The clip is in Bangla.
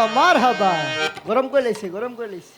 হাবা মার হাবা গরম করে লাইছে গরম করে লাইছে